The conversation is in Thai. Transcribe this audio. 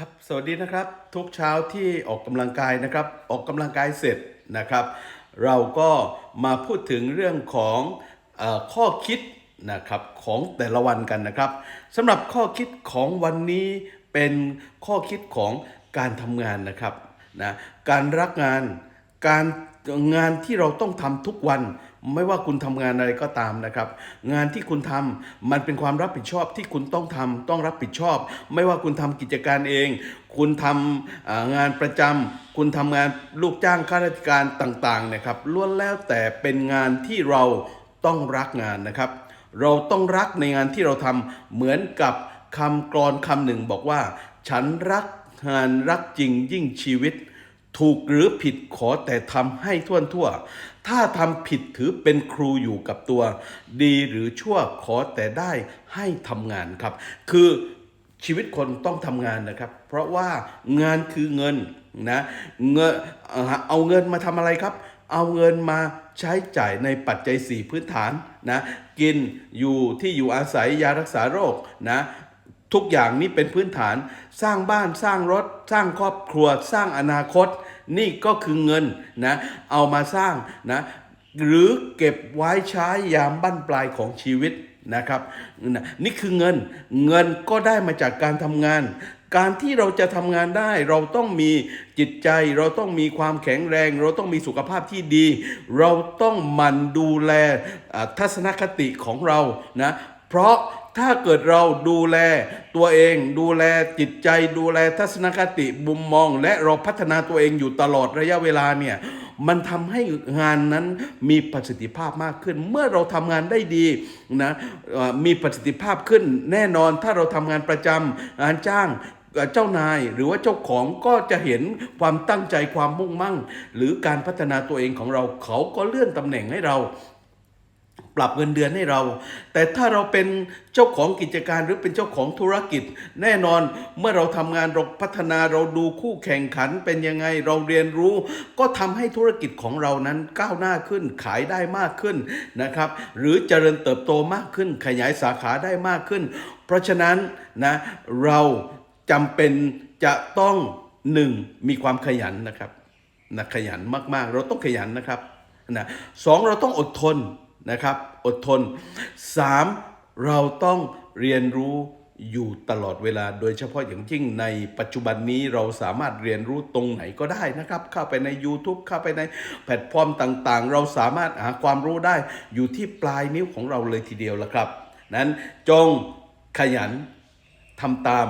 ครับสวัสดีนะครับทุกเช้าที่ออกกำลังกายนะครับออกกำลังกายเสร็จนะครับ เราก็มาพูดถึงเรื่องของออข้อคิดนะครับของแต่ละวันกันนะครับสำหรับข้อคิดของวันนี้เป็นข้อคิดของการทำงานนะครับนะการรักงาน การงานที่เราต้องทำทุกวัน ไม่ว่าคุณทำงานอะไรก็ตามนะครับ งานที่คุณทำมันเป็นความรับผิดชอบที่คุณต้องทำต้องรับผิดชอบ ไม่ว่าคุณทำกิจการเอง คุณทำอ่างานประจำคุณทำงานลูกจ้างข้าราชการต่างๆนะครับล้วนแล้วแต่เป็นงานที่เราต้องรักงานนะครับ เราต้องรักในงานที่เราทำเหมือนกับคำกรอนคำหนึ่งบอกว่า ฉันรักงานรักจริงยิ่งชีวิต ถูกหรือผิดขอแต่ทำให้ทั่วทั่ว ถ้าทำผิดถือเป็นครูอยู่กับตัว ดีหรือชั่วขอแต่ได้ให้ทำงานครับ คือชีวิตคนต้องทำงานนะครับ เพราะว่างานคือเงินนะเงินเอ่อเอาเงินมาทำอะไรครับ เอาเงินมาใช้จ่ายในปัจจัย 4 พื้นฐานนะกินอยู่ที่อยู่อาศัยยารักษาโรคนะทุกอย่างนี้เป็นพื้นฐาน สร้างบ้านสร้างรถ สร้างครอบครัว สร้างอนาคต นี่ก็คือเงินนะเอามาสร้างนะหรือเก็บไว้ใช้ยามบั้นปลายของชีวิตนะครับ นี่คือเงินเงินก็ได้มาจากการทำงาน การที่เราจะทำงานได้ เราต้องมีจิตใจ เราต้องมีความแข็งแรง เราต้องมีสุขภาพที่ดี เราต้องหมั่นดูแลทัศนคติของเรานะเพราะ ถ้าเกิดเราดูแลตัวเองดูแลจิตใจดูแลทัศนคติมุมมอง และเราพัฒนาตัวเองอยู่ตลอดระยะเวลาเนี่ยมันทำให้งานนั้นมีประสิทธิภาพมากขึ้น เมื่อเราทำงานได้ดีนะมีประสิทธิภาพขึ้นแน่นอนถ้าเราทำงานประจำงานจ้างเจ้านายหรือว่าเจ้าของก็จะเห็นความตั้งใจความมุ่งมั่ง หรือการพัฒนาตัวเองของเราเขาก็เลื่อนตำแหน่งให้เรา ปรับเงินเดือนให้เรา แต่ถ้าเราเป็นเจ้าของกิจการหรือเป็นเจ้าของธุรกิจ แน่นอนเมื่อเราทำงานเราพัฒนาเราดูคู่แข่งขันเป็นยังไงเราเรียนรู้ ก็ทำให้ธุรกิจของเรานั้นก้าวหน้าขึ้นขายได้มากขึ้นนะครับ หรือเจริญเติบโตมากขึ้น ขยายสาขาได้มากขึ้น เพราะฉะนั้นนะเราจำเป็นจะต้องหนึ่งมีความขยันนะครับนะขยันมากๆ เราต้องขยันนะครับนะสองเราต้องอดทน นะครับ อดทนสามเราต้องเรียนรู้อยู่ตลอดเวลา โดยเฉพาะอย่างยิ่งในปัจจุบันนี้เราสามารถเรียนรู้ตรงไหนก็ได้นะครับ เข้าไปใน YouTube เข้าไปในแพลตฟอร์มต่างๆ เราสามารถหาความรู้ได้อยู่ที่ปลายนิ้วของเราเลยทีเดียวละครับ นั้นจงขยันทำตาม